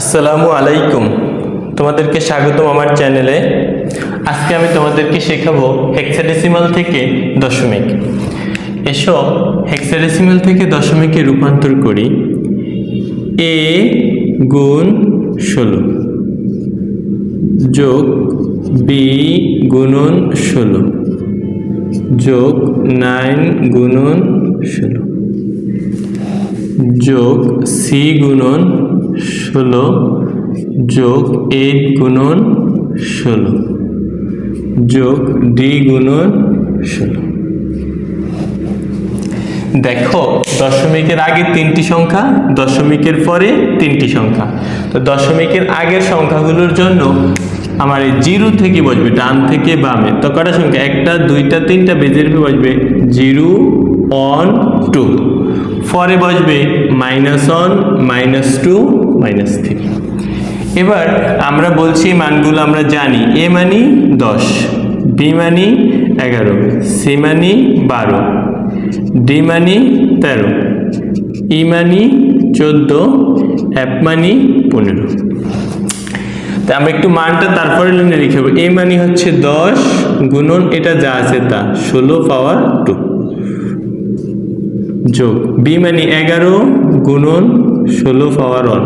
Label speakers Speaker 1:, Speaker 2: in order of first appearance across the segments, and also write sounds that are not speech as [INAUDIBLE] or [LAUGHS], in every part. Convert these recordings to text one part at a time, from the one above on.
Speaker 1: আসসালামু আলাইকুম। তোমাদেরকে স্বাগতম আমার চ্যানেলে। আজকে আমি তোমাদেরকে শেখাবো হেক্সাডেসিমাল থেকে দশমিক। এসো হেক্সাডেসিমাল থেকে দশমিকে রূপান্তর করি। এ গুণ ষোলো যোগ বি গুণন ষোলো যোগ নাইন গুণন ষোলো যোগ সি গুণন ষোলো যোগ এইট গুণন ষোলো। যোগ ডি গুণন ষোলো। দেখো, দশমিকের আগে তিনটি সংখ্যা, দশমিকের পরে তিনটি সংখ্যা। তো দশমিকের আগের সংখ্যাগুলোর জন্য আমার এই জিরো থেকে বসবে, ডান থেকে বামে। তো কটা সংখ্যা? একটা, দুইটা, তিনটা, বেজের বসবে জিরো ওয়ান টু পরে বসবে minus one minus two minus three এবার আমরা বলছি মানগুলো আমরা জানি এ মানি দশ বি মানি এগারো সি মানি বারো ডি মানি তেরো ই মানি চোদ্দ অ্যাপ মানি পনেরো। তা আমরা একটু মানটা তারপরে লিখে লিখব এ মানি হচ্ছে দশ গুণন, এটা যা আছে তা, ষোলো পাওয়ার টু যোগ বি মানি এগারো গুণন ষোলো পাওয়ার ওয়ান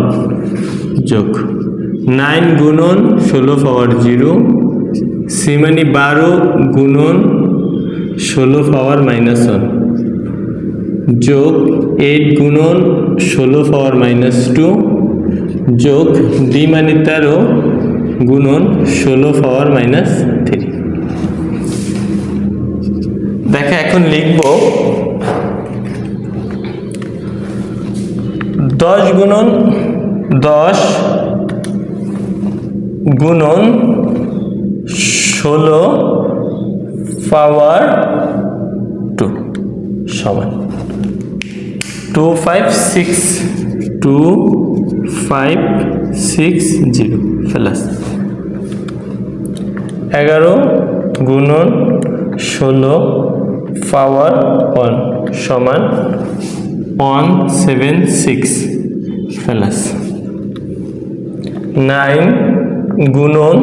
Speaker 1: যোগ নাইন গুণন ষোলো পাওয়ার জিরো সি মানি বারো গুণন ষোলো পাওয়ার মাইনাস ওয়ান যোগ এইট গুণন ষোলো পাওয়ার মাইনাস টু যোগ ডি মানে তেরো গুণন ষোলো পাওয়ার মাইনাস থ্রি দেখো এখন লিখব দশ গুণন দশ গুণন ষোলো পাওয়ার টু সমান two five six two five six zero plus এগারো গুণন ষোলো পাওয়ার ওয়ান সমান one seven six plus nine গুণন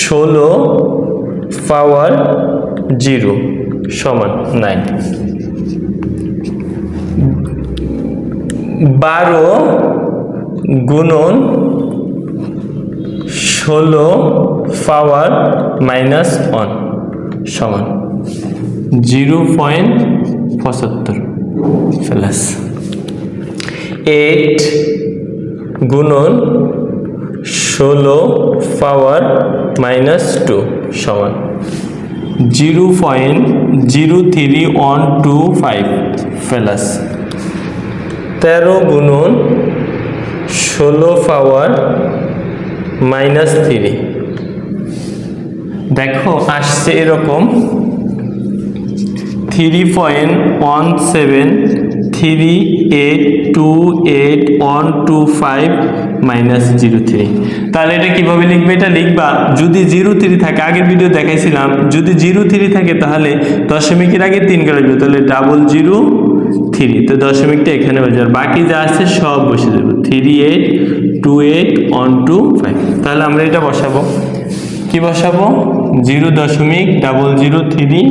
Speaker 1: ষোলো পাওয়ার জিরো সমান নাইন বারো গুণন ষোলো পাওয়ার মাইনাস ওয়ান সমান জিরো পয়েন্ট পঁচাত্তর. প্লাস এইট গুণন ষোলো পাওয়ার মাইনাস টু সমান zero point zero three one two five plus তেরো গুণন ষোলো পাওয়ার মাইনাস থ্রি দেখো, আসছে এরকম three point one seven three eight two eight one two five minus zero three তাহলে এটা কীভাবে লিখবে? এটা লিখবা, যদি জিরো থ্রি থাকে, আগের ভিডিও দেখাইছিলাম, যদি জিরো থ্রি থাকে তাহলে দশমিকের আগে তিন কাটবে তাহলে ডাবল জিরো থ্রি তো দশমিকটা এখানে বসে আর বাকি যা আছে সব বসে দেবো three eight two eight one two five তাহলে আমরা এটা বসাবো। কি বসাবো? জিরো দশমিক double zero three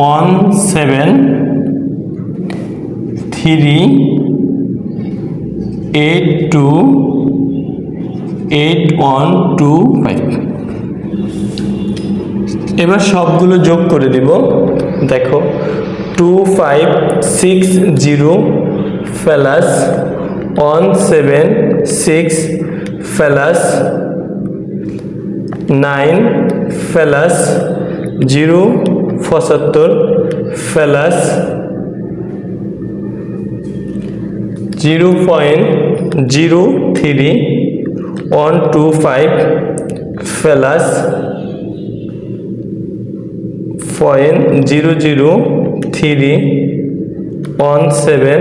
Speaker 1: one seven three eight two eight one two five এবার সবগুলো যোগ করে দেব। দেখো two five six zero plus one seven six plus nine plus zero পঁচাত্তর plus zero point zero three, one two five plus point zero zero three, one seven,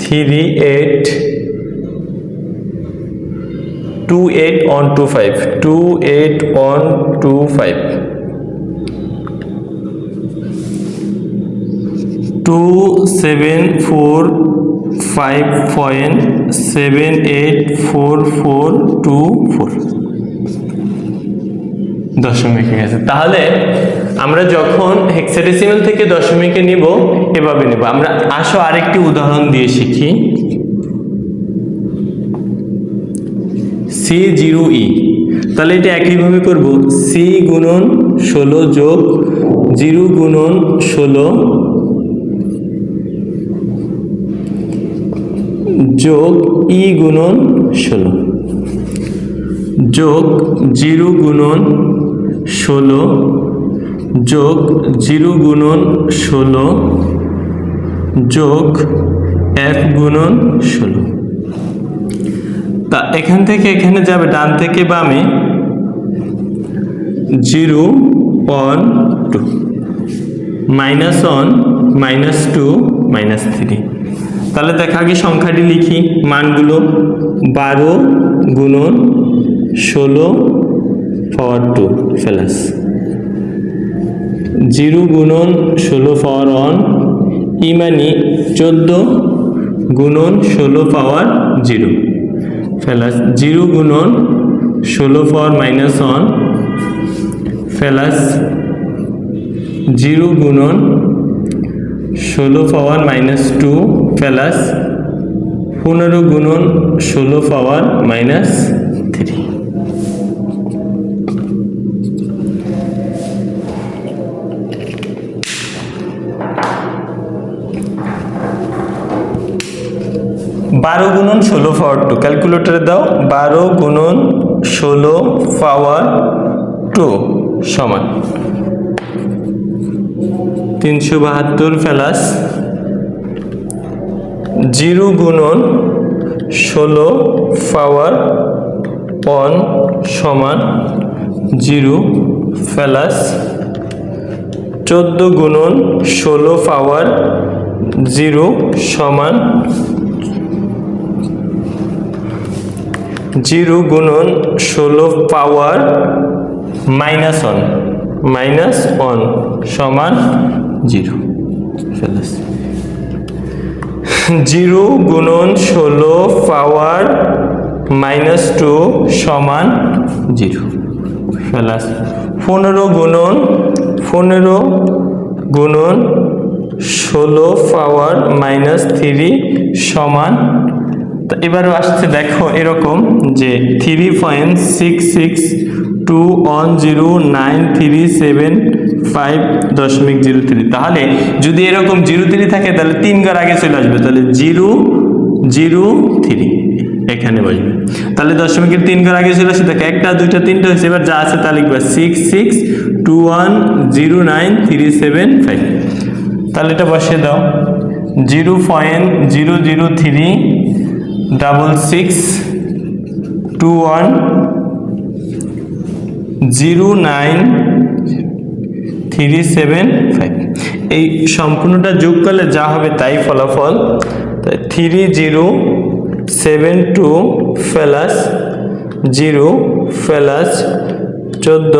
Speaker 1: three eight, two eight one two five, two eight one two five. Two seven four five point seven eight four four two four দশমিকে গেছে। তাহলে আমরা যখন hexadecimal থেকে দশমিকে নিব, এভাবে নেব। আমরা আসো আরেকটি উদাহরণ দিয়ে শিখি। সি জিরো ই তাহলে এটা একইভাবে করব। সি গুণন ষোলো যোগ জিরো গুণন ষোলো যোগ ই গুণন ষোলো। যোগ জিরো গুণন ষোলো। যোগ জিরো গুণন ষোলো। যোগ এক গুণন ষোলো। তা এখান থেকে এখানে যাবে, ডান থেকে বামে zero one two. Minus one minus two, minus three. তাহলে দেখা আগে সংখ্যাটি লিখি। মানগুলো বারো গুণন ষোলো পাওয়ার টু প্লাস জিরো গুণন ষোলো পাওয়ার ওয়ান, ইমানি চোদ্দ গুণন ষোলো পাওয়ার জিরো প্লাস জিরো গুণন ষোলো power minus one plus zero গুণন ষোলো পাওয়ার মাইনাস টু প্লাস পনেরো গুণন ষোলো পাওয়ার মাইনাস থ্রি। বারো গুণন ষোলো পাওয়ার টু, ক্যালকুলেটরে দাও, বারো গুণন ষোলো পাওয়ার টু সমান। তিনশো বাহাত্তর প্লাস জিরো গুণন ষোলো পাওয়ার ওয়ান সমান জিরো প্লাস চোদ্দ গুণন ষোলো পাওয়ার জিরো সমান জিরো গুণন ষোলো power minus one. Minus one সমান জিরো। প্লাস [LAUGHS] জিরো গুণন ষোলো পাওয়ার মাইনাস টু সমান জিরো। প্লাস পনেরো গুণন পনেরো গুণন ষোলো পাওয়ার মাইনাস থ্রি সমান। তো এবারও আসছে দেখো এরকম যে three point six six two one zero nine three seven five দশমিক জিরো থ্রি তাহলে যদি এরকম জিরো থ্রি থাকে তাহলে তিন ঘর আগে চলে আসবে তাহলে জিরো জিরো থ্রি এখানে বসবে তাহলে দশমিকের তিন ঘর আগে চলে আসে দেখো একটা দুইটা তিনটা হয়েছে এবার যা আছে তা লিখবে six six two one zero nine three seven five তাহলে এটা বসিয়ে দাও zero point zero zero three double six two one zero nine three seven five এই সম্পূর্ণটা যোগ করলে যা হবে তাই ফলাফল three zero seven two plus zero plus চোদ্দ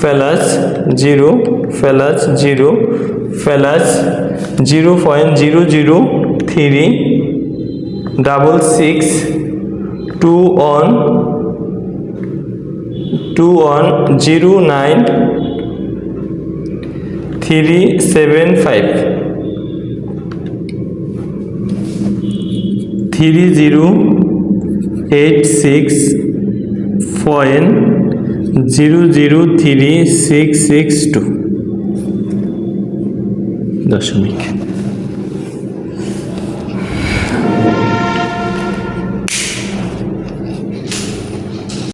Speaker 1: plus zero plus zero plus zero point zero zero three double six two one two one zero nine three seven five three zero eight six point zero zero three six six two দশমিক।